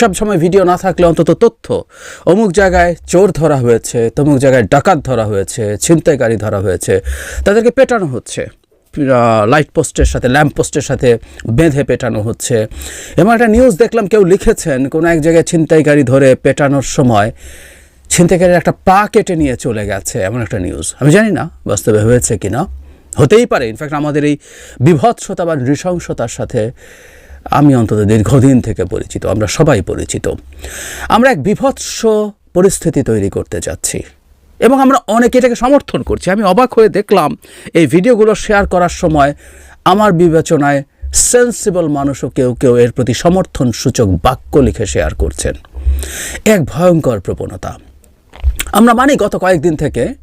সব সময় ভিডিও না থাকলে অন্তত তথ্য। অমুক জায়গায় চোর ধরা হয়েছে, তমুক জায়গায় ডাকাত ধরা হয়েছে, ছিনতাইকারী ধরা হয়েছে। তাদেরকে পেটানো হচ্ছে। লাইট পোস্টের সাথে ল্যাম্প পোস্টের সাথে বেঁধে পেটানো হচ্ছে। এবং একটা নিউজ দেখলাম, কেউ লিখেছেন, কোনো এক জায়গায় ছিনতাইকারী ধরে পেটানোর সময় ছিনতাইকারীর একটা পা কেটে নিয়ে চলে গেছে, এমন একটা নিউজ আমি জানি না বাস্তবে হয়েছে কি না হতেই পারে ইনফ্যাক্ট আমাদের এই বিভৎসতা বা নৃশংসতার সাথে আমি অন্তত দীর্ঘদিন থেকে পরিচিত, আমরা সবাই পরিচিত। আমরা এক বিভৎস পরিস্থিতি তৈরি করতে যাচ্ছি এবং আমরা অনেকে এটাকে সমর্থন করছি। আমি অবাক হয়ে দেখলাম, এই ভিডিওগুলো শেয়ার করার সময় আমার বিবেচনায় সেন্সিবল মানুষও কেউ কেউ এর প্রতি সমর্থন সূচক বাক্য লিখে শেয়ার করছেন। এক ভয়ঙ্কর প্রবণতা। আমরা মানি গত কয়েকদিন থেকে,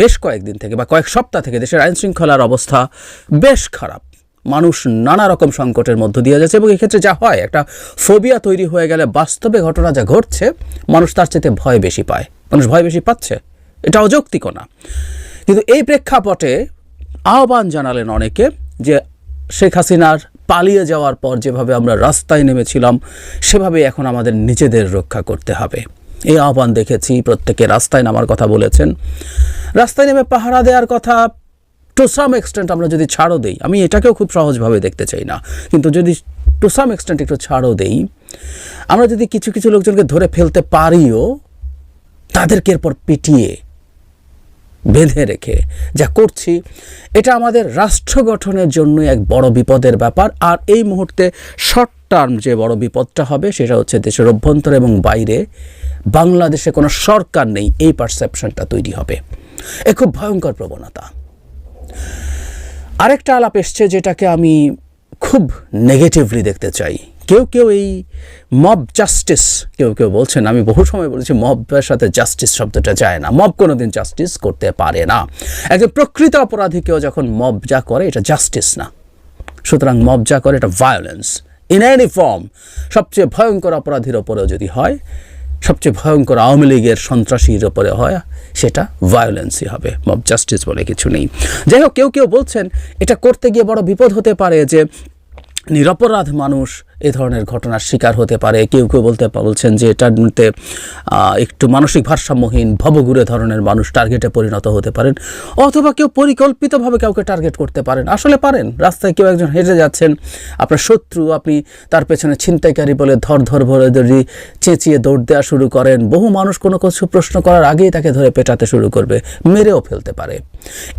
বেশ কয়েকদিন থেকে বা কয়েক সপ্তাহ থেকে দেশের আইনশৃঙ্খলার অবস্থা বেশ খারাপ। মানুষ নানা রকম সংকটের মধ্য দিয়ে যাচ্ছে এবং এক্ষেত্রে যা হয়, একটা ফোবিয়া তৈরি হয়ে গেলে বাস্তবে ঘটনা যা ঘটছে, মানুষ তার চেয়ে ভয় বেশি পায়। মানুষ ভয় বেশি পাচ্ছে। এটা অযৌক্তিক না। কিন্তু এই প্রেক্ষাপটে আহ্বান জানালেন অনেকে যে শেখ হাসিনার পালিয়ে যাওয়ার পর যেভাবে আমরা রাস্তায় নেমেছিলাম, সেভাবে এখন আমাদের নিজেদের রক্ষা করতে হবে। এই আহ্বান দেখেছি, প্রত্যেকে রাস্তায় নামার কথা বলেছেন। রাস্তায় নেমে পাহারা দেওয়ার কথা টু সাম এক্সটেন্ট আমরা যদি ছাড়ও দেই, আমি এটাকেও খুব সহজভাবে দেখতে চাই না, কিন্তু যদি টু সাম এক্সটেন্ট একটু ছাড়ও দেই, আমরা যদি কিছু কিছু লোকজনকে ধরে ফেলতে পারিও, তাদেরকে এরপর পিটিয়ে বেঁধে রেখে, যা করছি, এটা আমাদের রাষ্ট্র গঠনের জন্য এক বড় বিপদের ব্যাপার, আর এই মুহূর্তে শর্ট টার্ম যে বড় বিপদটা হবে, সেটা হচ্ছে দেশের অভ্যন্তরে এবং বাইরে, বাংলাদেশে কোনো সরকার নেই, এই পারসেপশনটা তৈরি হবে। এ খুব ভয়ঙ্কর প্রবণতা। আরেকটা আলাপ এসছে যেটাকে আমি খুব নেগেটিভলি দেখতে চাই। কেউ কেউ এই মব জাস্টিস কেউ কেউ বলছেন, আমি বহু সময় বলেছি মবের সাথে জাস্টিস শব্দটা যায় না। মব কোনোদিন জাস্টিস করতে পারে না। একজন প্রকৃত অপরাধীকেও যখন মব যা করে, এটা জাস্টিস না। সুতরাং মব যা করে, এটা ভায়োলেন্স ইন এনি ফর্ম সবচেয়ে ভয়ঙ্কর অপরাধীর ওপরেও যদি হয় সবচেয়ে ভয়ঙ্কর আওয়ামী লীগের সন্ত্রাসীর ওপরে হয়, সেটা ভায়োলেন্সই হবে। মব জাস্টিস বলে কিছু নেই। যাই হোক, কেউ কেউ বলছেন, এটা করতে গিয়ে বড় বিপদ হতে পারে যে নিরপরাধ মানুষ এ ধরনের ঘটনার শিকার হতে পারে। কেউ কেউ বলতে বলছেন যে এটার মধ্যে একটু মানসিক ভারসাম্যহীন, ভবঘুরে ধরনের মানুষ টার্গেটে পরিণত হতে পারেন অথবা কেউ পরিকল্পিতভাবে কাউকে টার্গেট করতে পারেন। আসলে পারেন, রাস্তায় কেউ একজন হেঁটে যাচ্ছেন, আপনার শত্রু, আপনি তার পেছনে ছিনতাইকারী বলে ধর ধর ভরে ধরি চেঁচিয়ে দৌড় দেওয়া শুরু করেন। বহু মানুষ কোনো কিছু প্রশ্ন করার আগেই তাকে ধরে পেটাতে শুরু করবে, মেরেও ফেলতে পারে।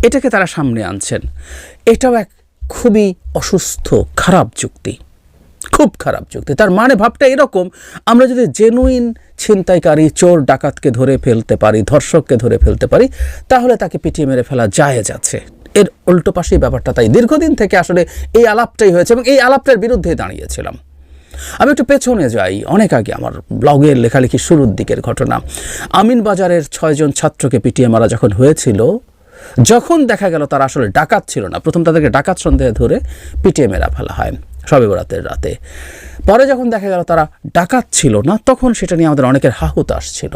এটাকে তারা সামনে আনছেন। এটাও এক খুবই অসুস্থ, খারাপ যুক্তি। খুব খারাপ যুক্তি। তার মানে ভাবটা এরকম, আমরা যদি জেনুইন ছিনতাইকারী, চোর, ডাকাতকে ধরে ফেলতে পারি, ধর্ষককে ধরে ফেলতে পারি, তাহলে তাকে পিটিয়ে মেরে ফেলা যায় যাচ্ছে এর উল্টো পাশেই ব্যাপারটা তাই। দীর্ঘদিন থেকে আসলে এই আলাপটাই হয়েছে এবং এই আলাপটার বিরুদ্ধে দাঁড়িয়েছিলাম। আমি একটু পেছনে যাই। অনেক আগে আমার ব্লগের লেখালেখি শুরুর দিকের ঘটনা। আমিন বাজারের ছয়জন ছাত্রকে পিটিয়ে মারা যখন হয়েছিল যখন দেখা গেল তারা আসলে ডাকাত ছিল না, প্রথম তাদেরকে ডাকাত সন্দেহে ধরে পিটিয়ে মেরা ফেলা হয় সবে বরাতের রাতে। পরে যখন দেখা গেল তারা ডাকাত ছিল না, তখন সেটা নিয়ে আমাদের অনেকের হাহুত আসছিল।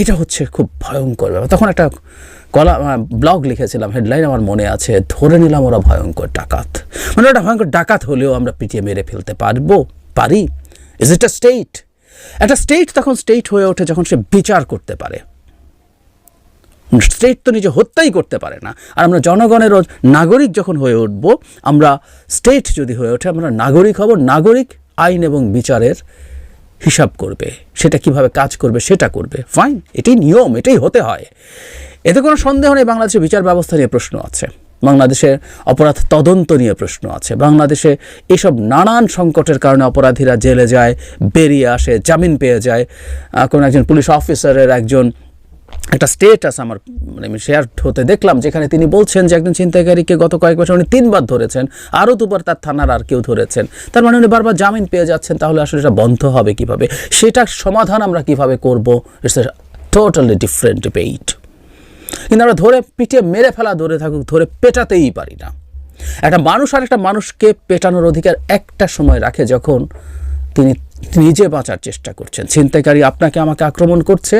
এটা হচ্ছে খুব ভয়ঙ্কর ব্যাপার। তখন একটা কলা ব্লগ লিখেছিলাম হেডলাইন আমার মনে আছে, ধরে নিলাম ওরা ভয়ঙ্কর ডাকাত। মানে ওটা ভয়ঙ্কর ডাকাত হলেও আমরা পিটিয়ে মেরে ফেলতে পারব, পারি? ইজ ইট আ স্টেট একটা স্টেট তখন স্টেট হয়ে ওঠে যখন সে বিচার করতে পারে। স্টেট তো নিজে হত্যাই করতে পারে না। আর আমরা জনগণের নাগরিক যখন হয়ে উঠব, আমরা স্টেট যদি হয়ে ওঠে, আমরা নাগরিক হব, নাগরিক আইন এবং বিচারের হিসাব করবে। সেটা কীভাবে কাজ করবে, সেটা করবে। ফাইন এটি নিয়ম, এটাই হতে হয়। এতে কোনো সন্দেহ নেই, বাংলাদেশের বিচার ব্যবস্থা নিয়ে প্রশ্ন আছে। বাংলাদেশের অপরাধ তদন্ত নিয়ে প্রশ্ন আছে। বাংলাদেশে এসব নানান সংকটের কারণে অপরাধীরা জেলে যায়, বেরিয়ে আসে, জামিন পেয়ে যায়। কোনো একজন পুলিশ অফিসারের একজন একটা স্টেটাস আমার মানে আমি শেয়ার হতে দেখলাম, যেখানে তিনি বলছেন যে একজন ছিনতাইকারীকে গত কয়েক বছর উনি তিনবার ধরেছেন, আরও দুবার তার থানার আর কেউ ধরেছেন। তার মানে উনি বারবার জামিন পেয়ে যাচ্ছেন, তাহলে আসলে এটা বন্ধ হবে কীভাবে? সেটার সমাধান আমরা কীভাবে করব? It's a totally different debate কিন্তু আমরা ধরে পিটিয়ে মেরে ফেলা, ধরে থাকুক, ধরে পেটাতেই পারি না। একটা মানুষ আর একটা মানুষকে পেটানোর অধিকার একটা সময় রাখে যখন তিনি নিজে বাঁচার চেষ্টা করছেন। ছিনতাইকারী আপনাকে আমাকে আক্রমণ করছে।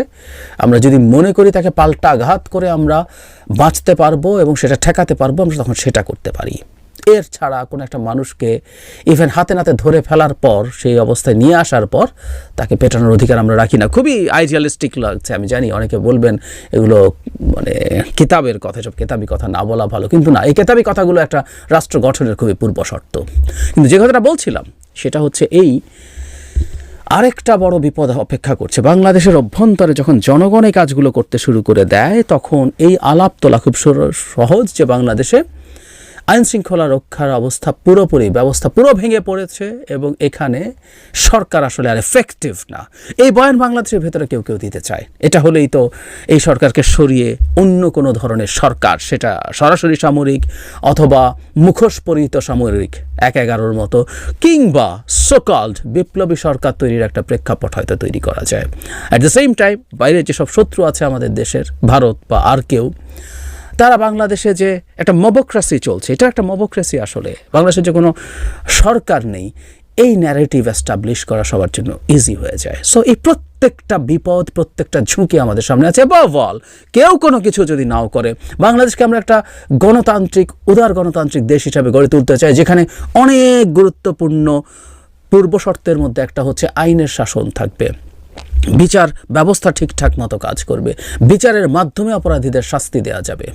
আমরা যদি মনে করি তাকে পাল্টা আঘাত করে আমরা বাঁচতে পারব এবং সেটা ঠেকাতে পারব, আমরা তখন সেটা করতে পারি। এর ছাড়া কোনো একটা মানুষকে ইভেন হাতে নাতে ধরে ফেলার পর, সেই অবস্থায় নিয়ে আসার পর তাকে পেটানোর অধিকার আমরা রাখি না। খুবই আইডিয়ালিস্টিক লাগছে, আমি জানি অনেকে বলবেন এগুলো মানে কিতাবের কথা সব কেতাবি কথা না বলা ভালো, কিন্তু না, এই কেতাবি কথাগুলো একটা রাষ্ট্র গঠনের খুবই পূর্ব শর্ত কিন্তু যে কথাটা বলছিলাম, সেটা হচ্ছে এই আরেকটা বড় বিপদ অপেক্ষা করছে। বাংলাদেশের অভ্যন্তরে যখন জনগণ এই কাজগুলো করতে শুরু করে দেয়, তখন এই আলাপ তোলা খুব সহজ যে বাংলাদেশে আইন শৃঙ্খলা রক্ষার অবস্থা পুরোপুরি ব্যবস্থা পুরো ভেঙে পড়েছে এবং এখানে সরকার আসলে আর এফেক্টিভ না। এই বয়ান বাংলাদেশের ভেতরে কেউ কেউ দিতে চায়। এটা হলেই তো এই সরকারকে সরিয়ে অন্য কোনো ধরনের সরকার, সেটা সরাসরি সামরিক অথবা মুখোশ পরিহিত সামরিক এক এগারোর মতো কিংবা সোকল্ড বিপ্লবী সরকার তৈরির একটা প্রেক্ষাপট হয়তো তৈরি করা যায়। অ্যাট দ্য সেম টাইম বাইরে যেসব শত্রু আছে আমাদের দেশের, ভারত বা আর কেউ তারা বাংলাদেশে যে একটা মবোক্রেসি চলছে, এটা একটা মবোক্রেসি আসলে। বাংলাদেশে যে কোনো সরকার নেই, এই ন্যারেটিভ এস্টাবলিশ করা সবার জন্য ইজি হয়ে যায়। সো এই প্রত্যেকটা বিপদ, প্রত্যেকটা ঝুঁকি আমাদের সামনে আছে। বল কেউ কোনো কিছু যদি নাও করে, বাংলাদেশকে আমরা একটা গণতান্ত্রিক, উদার গণতান্ত্রিক দেশ হিসাবে গড়ে তুলতে চাই, যেখানে অনেক গুরুত্বপূর্ণ পূর্ব শর্তের মধ্যে একটা হচ্ছে আইনের শাসন থাকবে। বিচার ব্যবস্থা ঠিকঠাক মতো কাজ করবে। বিচারের মাধ্যমে অপরাধীদের শাস্তি দেওয়া যাবে।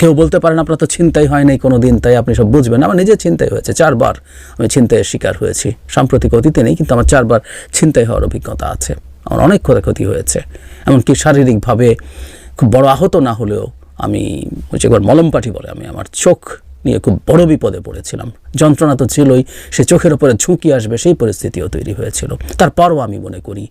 কেউ বলতে পারেন আপনার তো চিন্তাই হয় নাই কোনো দিন তাই আপনি সব বুঝবেন। আমার নিজের চিন্তাই হয়েছে, চারবার আমি চিন্তায় শিকার হয়েছি। সাম্প্রতিক অতীতে নেই, কিন্তু আমার চারবার চিন্তায় হওয়ার অভিজ্ঞতা আছে। আমার অনেক ক্ষয়ক্ষতি হয়েছে, এমনকি শারীরিকভাবে খুব বড় আহত না হলেও আমি হচ্ছে একবার মলমপাটি বলে, আমি আমার চোখ নিয়ে খুব বড় বিপদে পড়েছিলাম। যন্ত্রণা তো ছিলই, সে চোখের ওপরে ঝুঁকি আসবে, সেই পরিস্থিতিও তৈরি হয়েছিল। তারপরও আমি মনে করি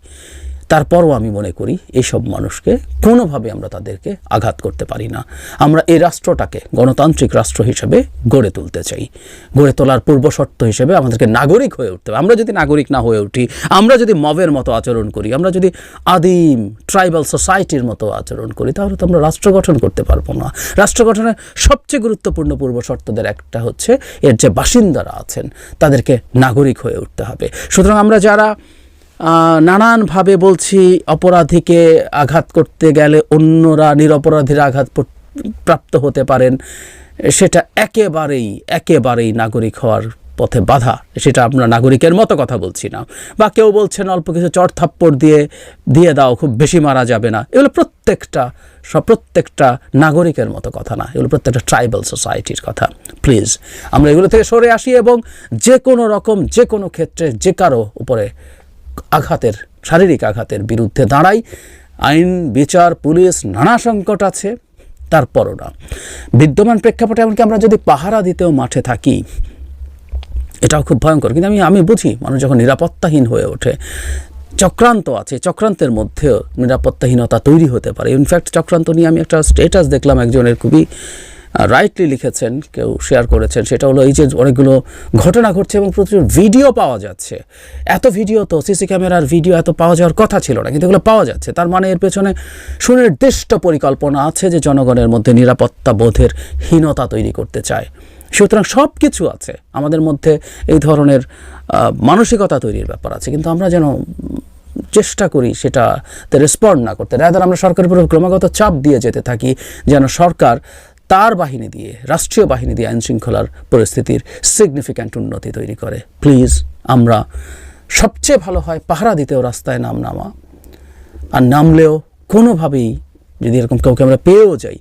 তারপরও আমি মনে করি এইসব মানুষকে কোনোভাবে আমরা তাদেরকে আঘাত করতে পারি না। আমরা এই রাষ্ট্রটাকে গণতান্ত্রিক রাষ্ট্র হিসেবে গড়ে তুলতে চাই। গড়ে তোলার পূর্ব শর্ত হিসেবে আমাদেরকে নাগরিক হয়ে উঠতে হবে। আমরা যদি নাগরিক না হয়ে উঠি, আমরা যদি মবের মতো আচরণ করি, আমরা যদি আদিম ট্রাইবাল সোসাইটির মতো আচরণ করি, তাহলে তো আমরা রাষ্ট্র গঠন করতে পারব না। রাষ্ট্র গঠনের সবচেয়ে গুরুত্বপূর্ণ পূর্ব শর্তদের একটা হচ্ছে, এর যে বাসিন্দারা আছেন, তাদেরকে নাগরিক হয়ে উঠতে হবে। সুতরাং আমরা যারা নানানভাবে বলছি, অপরাধীকে আঘাত করতে গেলে অন্যরা নিরপরাধীরা আঘাত প্রাপ্ত হতে পারেন। সেটা একেবারেই একেবারেই নাগরিক হওয়ার পথে বাধা। সেটা আমরা নাগরিকের মতো কথা বলছি না। বা কেউ বলছেন, অল্প কিছু চড় থাপ্পড় দিয়ে দিয়ে দাও, খুব বেশি মারা যাবে না। এগুলো প্রত্যেকটা, সব প্রত্যেকটা নাগরিকের মতো কথা না। এগুলো প্রত্যেকটা ট্রাইবাল সোসাইটির কথা। প্লিজ, আমরা এগুলো থেকে সরে আসি এবং যে কোনো রকম, যে কোনো ক্ষেত্রে, যে কারও উপরে আঘাতের, শারীরিক আঘাতের বিরুদ্ধে দাঁড়াই আইন, বিচার, পুলিশ, নানা সংকট আছে, তারপরও না। বিদ্যমান প্রেক্ষাপটে এমনকি আমরা যদি পাহারা দিতেও মাঠে থাকি, এটাও খুব ভয়ঙ্কর। কিন্তু আমি আমি বুঝি মানুষ যখন নিরাপত্তাহীন হয়ে ওঠে, চক্রান্ত আছে, চক্রান্তের মধ্যেও নিরাপত্তাহীনতা তৈরি হতে পারে। ইনফ্যাক্ট চক্রান্ত নিয়ে আমি একটা স্টেটাস দেখলাম, একজনের খুবই রাইটলি লিখেছেন, কেউ শেয়ার করেছেন, সেটা হলো এই যে অনেকগুলো ঘটনা ঘটছে এবং প্রচুর ভিডিও পাওয়া যাচ্ছে। এত ভিডিও তো সিসি ক্যামেরার ভিডিও এত পাওয়া যাওয়ার কথা ছিল না, কিন্তু এগুলো পাওয়া যাচ্ছে। তার মানে এর পেছনে সুনির্দিষ্ট পরিকল্পনা আছে যে জনগণের মধ্যে নিরাপত্তা বোধের হীনতা তৈরি করতে চায়। সুতরাং সব কিছু আছে, আমাদের মধ্যে এই ধরনের মানসিকতা তৈরির ব্যাপার আছে, কিন্তু আমরা যেন চেষ্টা করি সেটাতে রেসপন্ড না করতে। রাদার আমরা সরকারের উপর ক্রমাগত চাপ দিয়ে যেতে থাকি, যেন সরকার তার বাহিনী দিয়ে, রাষ্ট্রীয় বাহিনী দিয়ে আইন শৃঙ্খলার পরিস্থিতির সিগনিফিক্যান্ট উন্নতি তৈরি করে। প্লিজ আমরা সবচেয়ে ভালো হয় পাহারা দিতেও রাস্তায় নাম নামা। আর নামলেও কোনোভাবেই যদি এরকম কাউকে আমরা পেয়েও যাই